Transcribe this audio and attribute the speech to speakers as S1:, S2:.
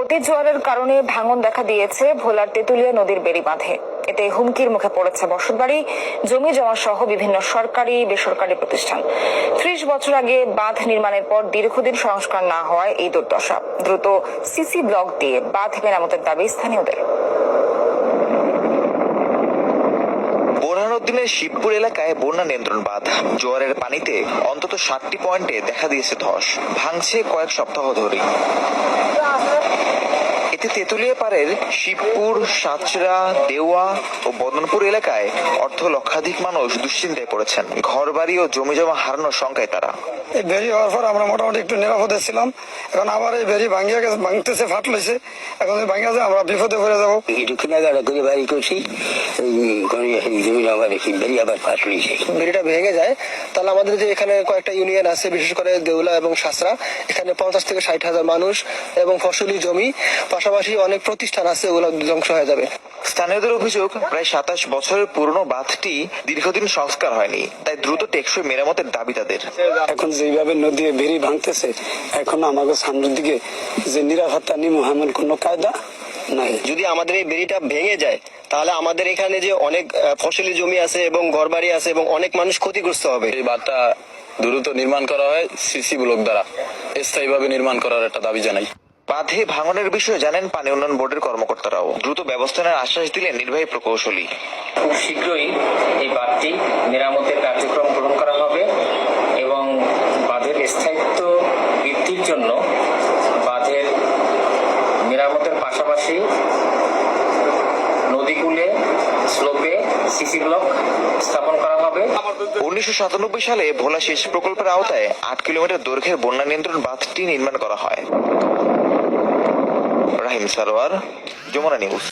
S1: অতি জোয়ারের কারণে ভাঙন দেখা দিয়েছে ভোলার তেতুলিয়া নদীর বেড়ি বাঁধে। এতে হুমকির মুখে পড়েছে বসতবাড়ি, জমি জমা সহ বিভিন্ন সরকারি, বেসরকারি প্রতিষ্ঠান। ত্রিশ বছর আগে বাঁধ নির্মাণের পর দীর্ঘদিন সংস্কার না হওয়ায় এই দুর্দশা। দ্রুত সিসি ব্লক দিয়ে বাঁধ মেরামতের দাবি স্থানীয়দের।
S2: বোরহানুদ্দিনের শিবপুর এলাকায় বন্যা নিয়ন্ত্রণ বাঁধ। জোয়ারের পানিতে অন্তত সাতটি পয়েন্টে দেখা দিয়েছে ধস। ভাঙছে কয়েক সপ্তাহ ধরেই এতে তেঁতুলিয়া পাড়ের শিবপুর সাঁচরা দেওয়া ও বদনপুর এলাকায় অর্ধ লক্ষাধিক মানুষ দুশ্চিন্তায় পড়েছেন। ঘরবাড়ি ও জমিজমা হারানোর শঙ্কায় তারা।
S3: এই বেরি হওয়ার পর আমরা মোটামুটি একটু নিরাপদে ছিলাম। এখন আবার এই বেরি ভাঙিয়া গেছে ভাঙতেছে ফাট লইছে। এখন এই ভাঙিয়া যায় আমরা বিপদে পড়ে যাব।
S4: একটু কেনাকাটা করে বাড়ি করছি। জমি জমা বেরি আবার ফাঁস লইছে।
S5: বেড়িটা ভেঙে যায়। তাহলে আমাদের যে এখানে কয়েকটা ইউনিয়ন আছে বিশেষ করে দেউলা এবং সাসরা এখানে পঞ্চাশ থেকে ষাট হাজার মানুষ এবং ফসলি জমি। পাশাপাশি অনেক প্রতিষ্ঠান আছে ওগুলো ধ্বংস হয়ে যাবে।
S2: স্থানীয়দের অভিযোগ প্রায় সাতাশ বছরের পুরনো বাঁধটি দীর্ঘদিন সংস্কার হয়নি তাই দ্রুত টেকসই মেরামতের দাবি তাদের।
S6: এখন যেভাবে নদী বেরি ভাঙতেছে এখন আমাকে সামনের দিকে যে নিরাপত্তা এমন কোনো কায়দা নাই।
S5: যদি আমাদের এই বেড়িটা ভেঙে যায় তাহলে আমাদের এখানে যে অনেক আহ, ফসলি জমি আছে এবং ঘরবাড়ি আছে এবং অনেক মানুষ ক্ষতিগ্রস্ত হবে।
S7: এই বাঁধটা দ্রুত নির্মাণ করা হয় সিসি ব্লক দ্বারা স্থায়ীভাবে নির্মাণ করার একটা দাবি জানাই।
S2: বাঁধে ভাঙনের বিষয়ে জানেন পানি উন্নয়ন বোর্ডের কর্মকর্তারাও। দ্রুত ব্যবস্থা নেওয়ার আশ্বাস দিলেন নির্বাহী প্রকৌশলী।
S8: খুব শীঘ্রই এই বাঁধটি মেরামতের কার্যক্রম গ্রহণ করা হবে এবং বাঁধের স্থায়িত্ব বৃদ্ধির জন্য বাঁধের মেরামতের পাশাপাশি নদীকূলে স্লোপে সিসি ব্লক স্থাপন করা হবে।
S2: উনিশশো সাতানব্বই সালে ভোলা সেচ প্রকল্পের আওতায় আট কিলোমিটার দৈর্ঘ্যের বন্যা নিয়ন্ত্রণ বাঁধটি নির্মাণ করা হয়। en Salvar, yo Moranibus.